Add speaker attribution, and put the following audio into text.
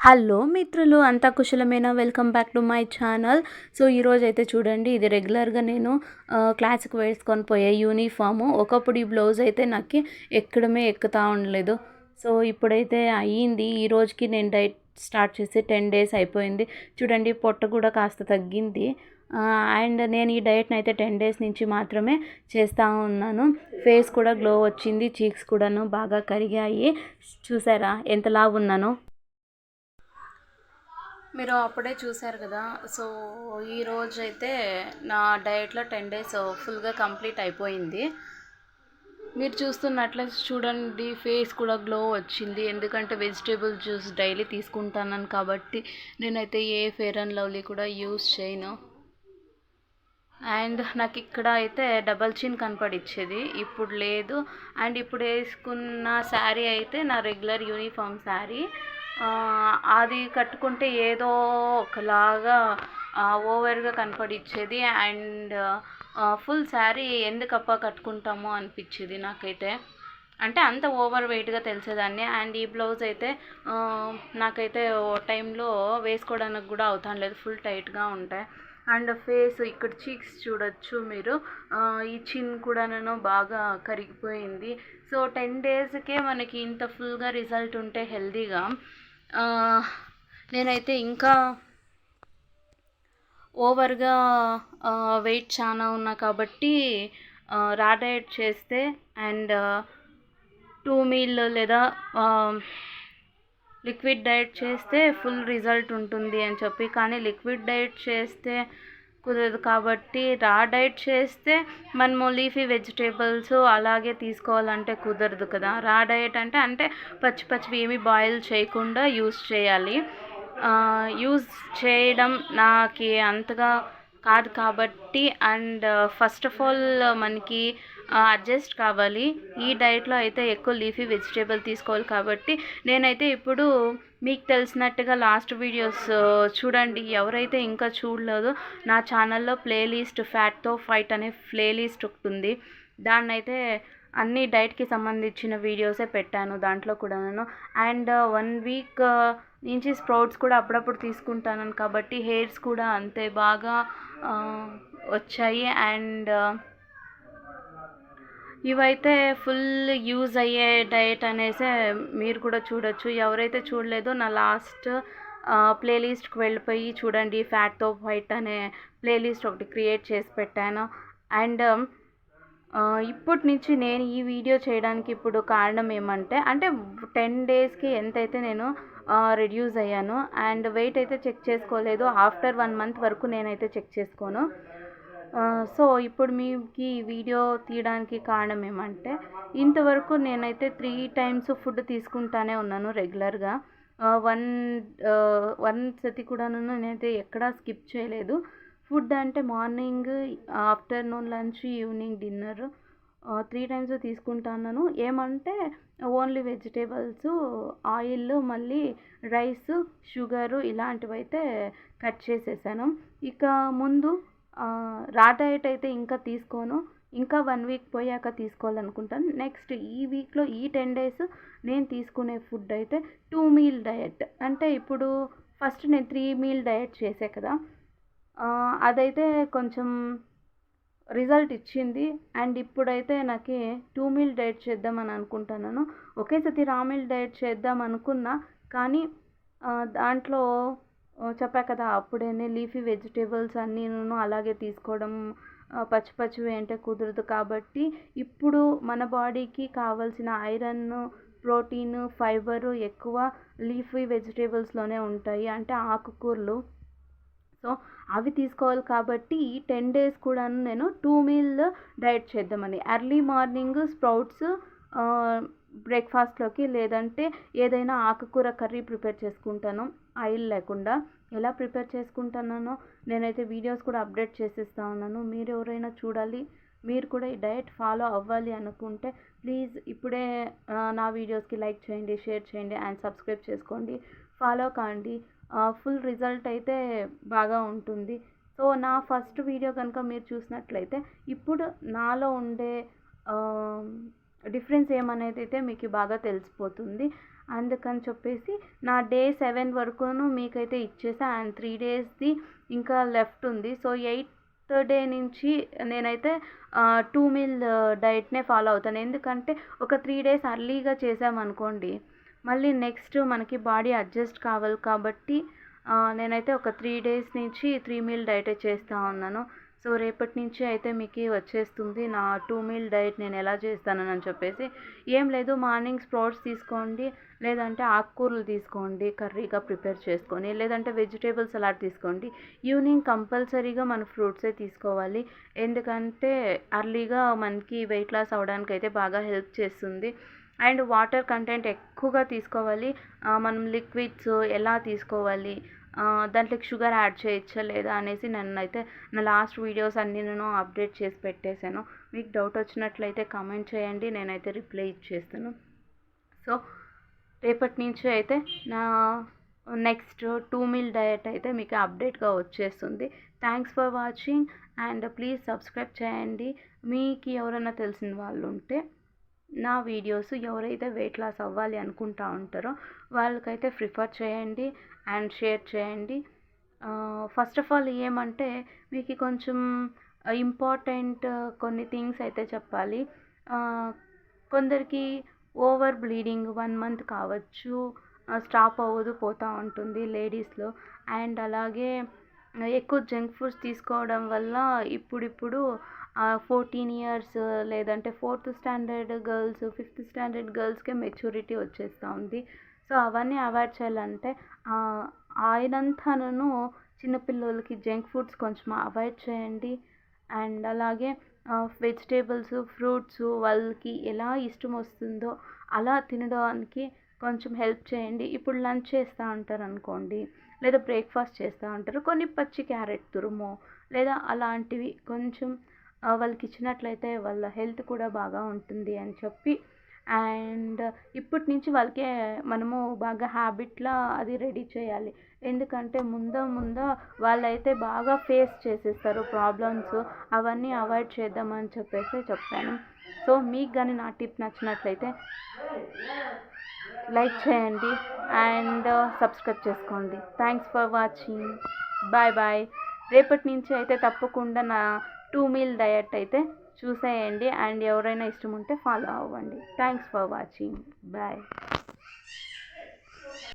Speaker 1: Hello మిత్రులు అంతా కుశలమేనా? Welcome back to my channel so ఈరోజు అయితే చూడండి ఇది రెగ్యులర్గా నేను క్లాసిక్ క్లాస్కి వేసుకొని పోయే యూనిఫాము ఒకప్పుడు ఈ బ్లౌజ్ అయితే నాకు ఎక్కడమే ఎక్కుతా ఉండలేదు. సో ఇప్పుడైతే అయ్యింది. ఈ రోజుకి నేను డైట్ స్టార్ట్ చేసి టెన్ డేస్ అయిపోయింది. చూడండి పొట్ట కూడా కాస్త తగ్గింది. అండ్ నేను ఈ డైట్ని అయితే టెన్ డేస్ నుంచి మాత్రమే చేస్తూ ఉన్నాను. ఫేస్ కూడా గ్లో వచ్చింది చీక్స్ కూడాను బాగా కరిగాయి. చూసారా ఎంత లావు మీరు అప్పుడే చూశారు కదా. సో ఈ రోజు అయితే నా డైట్లో టెన్ డేస్ ఫుల్గా కంప్లీట్ అయిపోయింది. మీరు చూస్తున్నట్లే చూడండి ఫేస్ కూడా గ్లో వచ్చింది. ఎందుకంటే వెజిటేబుల్ జ్యూస్ డైలీ తీసుకుంటాను కాబట్టి నేనైతే ఏ ఫేర్ అండ్ లవ్లీ కూడా యూస్ చేయను. అండ్ నాకు ఇక్కడ అయితే డబల్ చిన్ కనపడిచ్చేది. ఇప్పుడు లేదు. అండ్ ఇప్పుడు వేసుకున్న శారీ అయితే నా రెగ్యులర్ యూనిఫామ్ శారీ. అది కట్టుకుంటే ఏదో ఒకలాగా ఓవర్గా కనపడిచ్చేది. అండ్ ఫుల్ శారీ ఎందుకప్ప కట్టుకుంటామో అనిపించేది నాకైతే. అంటే అంత ఓవర్ వెయిట్గా తెలిసేదాన్ని. అండ్ ఈ బ్లౌజ్ అయితే నాకైతే ఓ టైంలో వేసుకోవడానికి కూడా అవుతాను లేదు. ఫుల్ టైట్గా ఉంటాయి. అండ్ ఫేస్ ఇక్కడ చీక్స్ చూడొచ్చు మీరు. ఈ చిన్ కూడా నేను బాగా కరిగిపోయింది. సో టెన్ డేస్కే మనకి ఇంత ఫుల్గా రిజల్ట్ ఉంటే హెల్దీగా. నేనైతే ఇంకా ఓవర్గా వెయిట్ చాలా ఉన్నా కాబట్టి ఆ, రా చేస్తే అండ్ టూ మీల్ లేదా లిక్విడ్ డైట్ చేస్తే ఫుల్ రిజల్ట్ ఉంటుంది అని చెప్పి కానీ లిక్విడ్ డైట్ చేస్తే కుదరదు కాబట్టి రా డైట్ చేస్తే మనము లీఫీ వెజిటేబుల్స్ అలాగే తీసుకోవాలంటే కుదరదు కదా. రా డైట్ అంటే అంటే పచ్చి పచ్చివి ఏమి బాయిల్ చేయకుండా యూస్ చేయాలి. యూస్ చేయడం నాకు అంతగా కాదు కాబట్టి అండ్ ఫస్ట్ ఆఫ్ ఆల్ మనకి అడ్జస్ట్ కావాలి. ఈ డైట్లో అయితే ఎక్కువ లీఫీ వెజిటేబుల్ తీసుకోవాలి కాబట్టి నేనైతే ఇప్పుడు మీకు తెలిసినట్టుగా లాస్ట్ వీడియోస్ చూడండి. ఎవరైతే ఇంకా చూడలేదో నా ఛానల్లో ప్లేలిస్ట్ ఫ్యాట్తో ఫైట్ అనే ప్లేలిస్ట్ ఒకటి ఉంది దాన్ని అయితే అన్ని డైట్కి సంబంధించిన వీడియోసే పెట్టాను దాంట్లో కూడా నేను అండ్ వన్ వీక్ నుంచి స్ప్రౌట్స్ కూడా అప్పుడప్పుడు తీసుకుంటాను కాబట్టి హెయిర్స్ కూడా అంతే బాగా వచ్చాయి. అండ్ ఇవైతే ఫుల్ యూజ్ అయ్యే డైట్ అనేసి మీరు కూడా చూడొచ్చు. ఎవరైతే చూడలేదో నా లాస్ట్ ప్లేలిస్ట్కి వెళ్ళిపోయి చూడండి ఫ్యాట్తో వైట్ అనే ప్లేలిస్ట్ ఒకటి క్రియేట్ చేసి పెట్టాను. అండ్ ఇప్పటి నుంచి నేను ఈ వీడియో చేయడానికి ఇప్పుడు కారణం ఏమంటే అంటే టెన్ డేస్కి ఎంతైతే నేను రెడ్యూస్ అయ్యాను అండ్ వెయిట్ అయితే చెక్ చేసుకోలేదు ఆఫ్టర్ వన్ మంత్ వరకు నేనైతే చెక్ చేసుకోను. సో ఇప్పుడు మీకు ఈ వీడియో తీయడానికి కారణం ఏమంటే ఇంతవరకు నేనైతే త్రీ టైమ్స్ ఫుడ్ తీసుకుంటానే ఉన్నాను రెగ్యులర్గా. వన్ వన్ సతి కూడాను నేనైతే ఎక్కడా స్కిప్ చేయలేదు. ఫుడ్ అంటే morning afternoon lunch evening dinner three times తీసుకుంటాను ఏమంటే ఓన్లీ వెజిటేబుల్స్ ఆయిల్ మళ్ళీ రైస్ షుగరు ఇలాంటివి అయితే కట్ చేసేసాను. ఇక ముందు రా డైట్ అయితే ఇంకా తీసుకోను ఇంకా వన్ వీక్ పోయాక తీసుకోవాలనుకుంటాను. నెక్స్ట్ ఈ వీక్లో ఈ టెన్ డేస్ నేను తీసుకునే ఫుడ్ అయితే టూ మీల్ డయట్ అంటే ఇప్పుడు ఫస్ట్ నేను త్రీ మీల్ డయట్ చేసే కదా. అదైతే కొంచెం రిజల్ట్ ఇచ్చింది. అండ్ ఇప్పుడైతే నాకు టూ మీల్ డైట్ చేద్దామని అనుకుంటున్నాను. ఒకేసారి రా మీల్ డైట్ చేద్దాం అనుకున్నా కానీ దాంట్లో చెప్పా కదా అప్పుడేనే లీఫీ వెజిటేబుల్స్ అన్నీ నేను అలాగే తీసుకోవడం పచ్చి పచ్చివి అంటే కుదరదు కాబట్టి ఇప్పుడు మన బాడీకి కావాల్సిన ఐరన్ ప్రోటీన్ ఫైబరు ఎక్కువ లీఫీ వెజిటేబుల్స్లోనే ఉంటాయి అంటే ఆకుకూరలు. సో అవి తీసుకోవాలి కాబట్టి ఈ టెన్ డేస్ కూడా నేను టూ మీల్ డైట్ చేద్దామని. ఎర్లీ మార్నింగ్ స్ప్రౌట్స్ బ్రేక్ఫాస్ట్లోకి లేదంటే ఏదైనా ఆకుకూర కర్రీ ప్రిపేర్ చేసుకుంటాను. ఆయిల్ లేకుండా ఎలా ప్రిపేర్ చేసుకుంటున్నానో నేనైతే వీడియోస్ కూడా అప్డేట్ చేసేస్తా ఉన్నాను. మీరు ఎవరైనా చూడాలి మీరు కూడా ఈ డైట్ ఫాలో అవ్వాలి అనుకుంటే ప్లీజ్ ఇప్పుడే నా వీడియోస్కి లైక్ చేయండి షేర్ చేయండి అండ్ సబ్స్క్రైబ్ చేసుకోండి. ఫాలో కాండి. ఫుల్ రిజల్ట్ అయితే బాగా ఉంటుంది. సో నా ఫస్ట్ వీడియో కనుక మీరు చూసినట్లయితే ఇప్పుడు నాలో ఉండే డిఫరెన్స్ ఏమనేది అయితే మీకు బాగా తెలిసిపోతుంది. అందుకని చెప్పేసి నా డే సెవెన్ వరకును మీకైతే ఇచ్చేసా అండ్ త్రీ డేస్ది ఇంకా లెఫ్ట్ ఉంది. సో ఎయిత్ డే నుంచి నేనైతే టూ మీల్ డైట్నే ఫాలో అవుతాను. ఎందుకంటే ఒక త్రీ డేస్ అర్లీగా చేసామనుకోండి మళ్ళీ నెక్స్ట్ మనకి బాడీ అడ్జస్ట్ కావాలి కాబట్టి నేనైతే ఒక త్రీ డేస్ నుంచి త్రీ మీల్ డైటే చేస్తూ ఉన్నాను. సో రేపటి నుంచి అయితే మీకు వచ్చేస్తుంది నా టూ మీల్ డైట్ నేను ఎలా చేస్తానని చెప్పేసి. ఏం లేదు మార్నింగ్ స్ప్రౌట్స్ తీసుకోండి లేదంటే ఆకుకూరలు తీసుకోండి కర్రీగా ప్రిపేర్ చేసుకొని లేదంటే వెజిటేబుల్ సలాడ్ తీసుకోండి. ఈవినింగ్ కంపల్సరీగా మన ఫ్రూట్సే తీసుకోవాలి. ఎందుకంటే అర్లీగా మనకి వెయిట్ లాస్ అవడానికి అయితే బాగా హెల్ప్ చేస్తుంది. అండ్ వాటర్ కంటెంట్ ఎక్కువగా తీసుకోవాలి. మనం లిక్విడ్స్ ఎలా తీసుకోవాలి దాంట్లోకి షుగర్ యాడ్ చేయొచ్చా లేదా అనేసి నన్ను అయితే నా లాస్ట్ వీడియోస్ అన్నీ నేను అప్డేట్ చేసి పెట్టేశాను. మీకు డౌట్ వచ్చినట్లయితే కామెంట్ చేయండి నేనైతే రిప్లై ఇచ్చేస్తాను. సో రేపటి నుంచి అయితే నా నెక్స్ట్ టూ మీల్ డయట్ అయితే మీకు అప్డేట్గా వచ్చేస్తుంది. Thanks for watching and please subscribe చేయండి. మీకు ఎవరైనా తెలిసిన వాళ్ళు ఉంటే నా వీడియోస్ ఎవరైతే వెయిట్ లాస్ అవ్వాలి అనుకుంటా ఉంటారో వాళ్ళకైతే ప్రిఫర్ చేయండి. అండ్ షేర్ చేయండి. ఫస్ట్ ఆఫ్ ఆల్ ఏమంటే మీకు కొంచెం ఇంపార్టెంట్ కొన్ని థింగ్స్ అయితే చెప్పాలి. కొందరికి ఓవర్ బ్లీడింగ్ వన్ మంత్ కావచ్చు స్టాప్ అవ్వదు పోతూ ఉంటుంది లేడీస్లో. అండ్ అలాగే ఎక్కువ జంక్ ఫుడ్స్ తీసుకోవడం వల్ల ఇప్పుడిప్పుడు ఫోర్టీన్ ఇయర్స్ లేదంటే fourth standard girls fifth standard గర్ల్స్కే maturity వచ్చేస్తూ ఉంది. సో అవన్నీ అవాయిడ్ చేయాలంటే ఆ, ఆయనంతాను చిన్నపిల్లలకి జంక్ ఫుడ్స్ కొంచెం అవాయిడ్ చేయండి. అండ్ అలాగే వెజిటేబుల్స్ ఫ్రూట్స్ వాళ్ళకి ఎలా ఇష్టం వస్తుందో అలా తినడానికి కొంచెం హెల్ప్ చేయండి. ఇప్పుడు లంచ్ చేస్తూ ఉంటారు అనుకోండి లేదా బ్రేక్ఫాస్ట్ చేస్తూ ఉంటారు కొన్ని పచ్చి క్యారెట్ తురుము లేదా అలాంటివి కొంచెం వాళ్ళకి ఇచ్చినట్లయితే వాళ్ళ హెల్త్ కూడా బాగా ఉంటుంది అని చెప్పి అండ్ ఇప్పటి నుంచి వాళ్ళకి మనము బాగా హ్యాబిట్లా అది రెడీ చేయాలి. ఎందుకంటే ముందు ముందు వాళ్ళైతే బాగా ఫేస్ చేసేస్తారు ప్రాబ్లమ్స్. అవన్నీ అవాయిడ్ చేద్దామని చెప్పేసి చెప్తాను సో మీకు కానీ నా టిప్ నచ్చినట్లయితే లైక్ చేయండి అండ్ సబ్స్క్రైబ్ చేసుకోండి. Thanks for watching bye bye రేపటి నుంచి అయితే తప్పకుండా నా టూ మీల్ డయట్ అయితే చూసేయండి. అండ్ ఎవరైనా ఇష్టం ఉంటే ఫాలో అవ్వండి. Thanks for watching bye